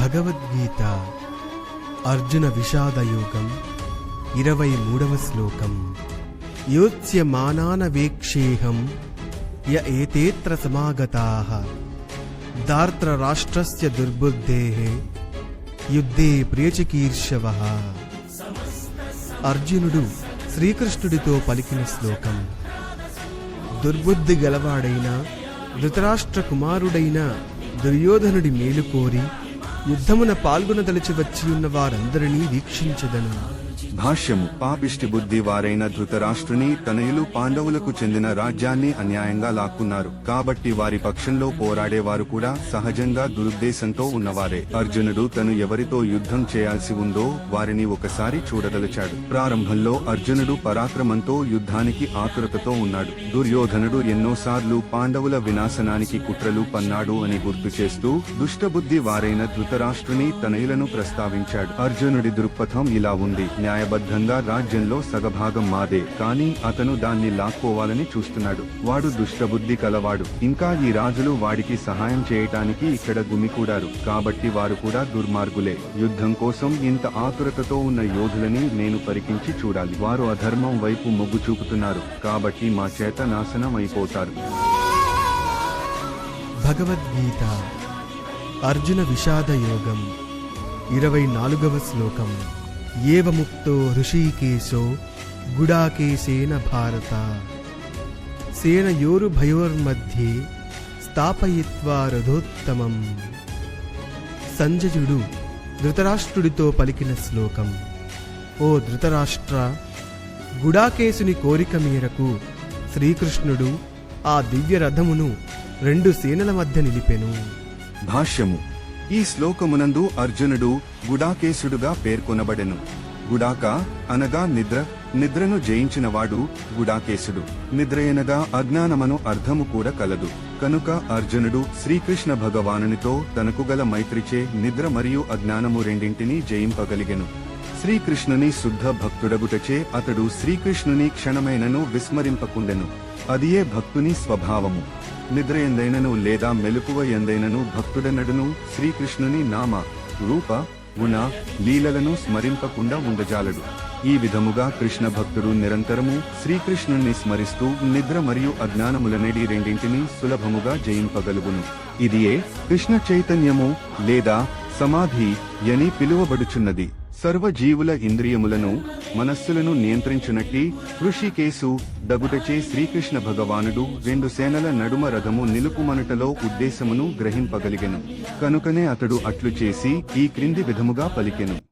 భగవద్గీత అర్జున విషాదయోగం ఇరవై మూడవ శ్లోకం. యోత్స్యమానాన వేక్షేహం య ఏతేత్ర సమాగతాః దార్త్రరాష్ట్రస్య దుర్బుద్ధే యుద్ధే ప్రియచకీర్షవ. అర్జునుడు శ్రీకృష్ణుడితో పలికిన శ్లోకం. దుర్బుద్ధి గలవాడైన ధృతరాష్ట్ర కుమారుడైన దుర్యోధనుడి మేలు కోరి యుద్ధమున పాల్గొనదలిచి వచ్చి ఉన్న వారందరినీ వీక్షించదను. భాష్యము పాపిష్టి బుద్ధి వారైన ధృతరాష్ట్రుని తనయులు పాండవులకు చెందిన రాజ్యాన్ని అన్యాయంగా లాక్కున్నారు. కాబట్టి వారి పక్షంలో పోరాడేవారు కూడా సహజంగా దురుద్దేశంతో ఉన్నవారే. అర్జునుడు తను ఎవరితో యుద్ధం చేయాల్సి ఉందో వారిని ఒకసారి చూడదలిచాడు ప్రారంభంలో అర్జునుడు పరాక్రమంతో యుద్ధానికి ఆతురతతో ఉన్నాడు. దుర్యోధనుడు ఎన్నోసార్లు పాండవుల వినాశనానికి కుట్రలు పన్నాడు అని గుర్తు చేస్తూ దుష్టబుద్ధి వారైన ధృతరాష్ట్రుని తనయులను ప్రస్తావించాడు. అర్జునుడి దృక్పథం ఇలా ఉంది. న్యాయబద్ధంగా రాజ్యంలో సగభాగం మాదే. కానీ అతను దాన్ని లాక్కోవాలని చూస్తున్నాడు. వాడు దుష్టబుద్ధి కలవాడు. ఇంకా ఈ రాజులు వాడికి సహాయం చేయటానికి ఇక్కడ గుమికూడారు కాబట్టి వారు కూడా దుర్మార్గులే. యుద్ధం కోసం ఇంత ఆతురతతో ఉన్న యోధులని నేను పరికించి చూడాలి. వారు అధర్మం వైపు మొగ్గు చూపుతున్నారు. కాబట్టి మా చేత నాశనం అయిపోతారు. భగవద్గీత అర్జున విషాద యోగం ఇరవై నాలుగవ శ్లోకం. ఏవముక్తో హృషీకేశో గుడాకేశేన భారత. సేనయోరుభయోర్మధ్యే స్థాపయిత్వా రథోత్తమం. సంజయుడు ధృతరాష్ట్రుడితో పలికిన శ్లోకం. ఓ ధృతరాష్ట్ర గుడాకేశుని కోరిక మేరకు శ్రీకృష్ణుడు ఆ దివ్య రథమును రెండు సేనల మధ్య నిలిపెను. భాష్యము. ఈ శ్లోకమునందు అర్జునుడు గుడాకేశుడుగా పేర్కొనబడెను. గుడాక అనగా నిద్ర నిద్రను జయించినవాడు గుడాకేశుడు. నిద్రయనగా అజ్ఞానమను అర్థము కూడా కలదు. కనుక అర్జునుడు శ్రీకృష్ణ భగవానునితో తనకు గల మైత్రిచే నిద్ర మరియు అజ్ఞానము రెండింటినీ జయింపగలిగెను. శ్రీకృష్ణుని శుద్ధ భక్తుడగుటచే అతడు శ్రీకృష్ణుని క్షణమైనను విస్మరింపకుండెను. అదియే భక్తుని స్వభావము. నిద్ర ఎందైనను లేదా మెలకువ ఎందైనను భక్తుడనడును శ్రీకృష్ణుని నామ రూప గుణ లీలలను స్మరింపకుండా ఉండజాలడు. ఈ విధముగా కృష్ణ భక్తుడు నిరంతరము శ్రీకృష్ణుణ్ణి స్మరిస్తూ నిద్ర మరియు అజ్ఞానములనేడి రెండింటినీ సులభముగా జయింపగలుగును. ఇదియే కృష్ణ చైతన్యము లేదా సమాధి అని పిలువబడుచున్నది. సర్వజీవుల ఇంద్రియములను మనస్సులను నియంత్రించునట్టి ఋషికేశు దగుటచే శ్రీకృష్ణ భగవానుడు రెండు సేనల నడుమ రథము నిలుపుమనుటలో ఉద్దేశమును గ్రహింపగలిగెను. కనుకనే అతడు అట్లు చేసి ఈ క్రింది విధముగా పలికెను.